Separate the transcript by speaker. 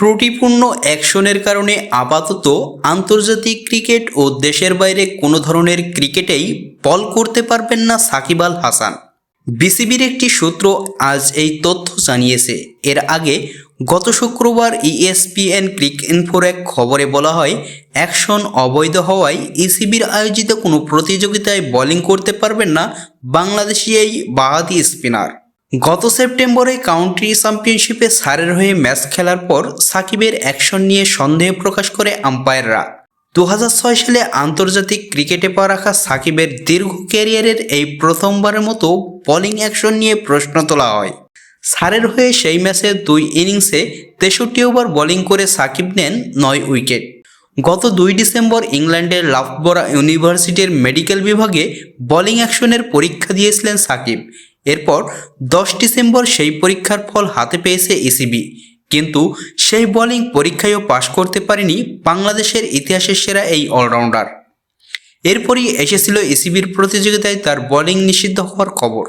Speaker 1: ত্রুটিপূর্ণ অ্যাকশনের কারণে আপাতত আন্তর্জাতিক ক্রিকেট ও দেশের বাইরে কোনো ধরনের ক্রিকেটেই বল করতে পারবেন না সাকিব আল হাসান। বিসিবির একটি সূত্র আজ এই তথ্য জানিয়েছে। এর আগে গত শুক্রবার ইএসপিএন ক্রিক ইনফোর এক খবরে বলা হয়, অ্যাকশন অবৈধ হওয়ায় ইসিবির আয়োজিত কোনো প্রতিযোগিতায় বোলিং করতে পারবেন না বাংলাদেশি এই বাহাতি স্পিনার। গত সেপ্টেম্বরে কাউন্টি চ্যাম্পিয়নশিপে সারের হয়ে ম্যাচ খেলার পর সাকিবের অ্যাকশন নিয়ে সন্দেহ প্রকাশ করে আম্পায়াররা। দু হাজার ছয় সালে আন্তর্জাতিক ক্রিকেটে পা রাখা সাকিবের দীর্ঘ ক্যারিয়ারের এই প্রথমবারের মতো বোলিং অ্যাকশন নিয়ে প্রশ্ন তোলা হয়। সারের হয়ে সেই ম্যাচে দুই ইনিংসে তেষট্টি ওভার বোলিং করে সাকিব নেন নয় উইকেট। গত দুই ডিসেম্বর ইংল্যান্ডের লাফবরা ইউনিভার্সিটির মেডিকেল বিভাগে বোলিং অ্যাকশনের পরীক্ষা দিয়েছিলেন সাকিব। এরপর দশ ডিসেম্বর সেই পরীক্ষার ফল হাতে পেয়েছে ইসিবি কিন্তু সেই বোলিং পরীক্ষায়ও পাশ করতে পারেনি বাংলাদেশের ইতিহাসের সেরা এই অলরাউন্ডার। এরপরই এসেছিল ইসিবির প্রতিযোগিতায় তার বোলিং নিষিদ্ধ হওয়ার খবর।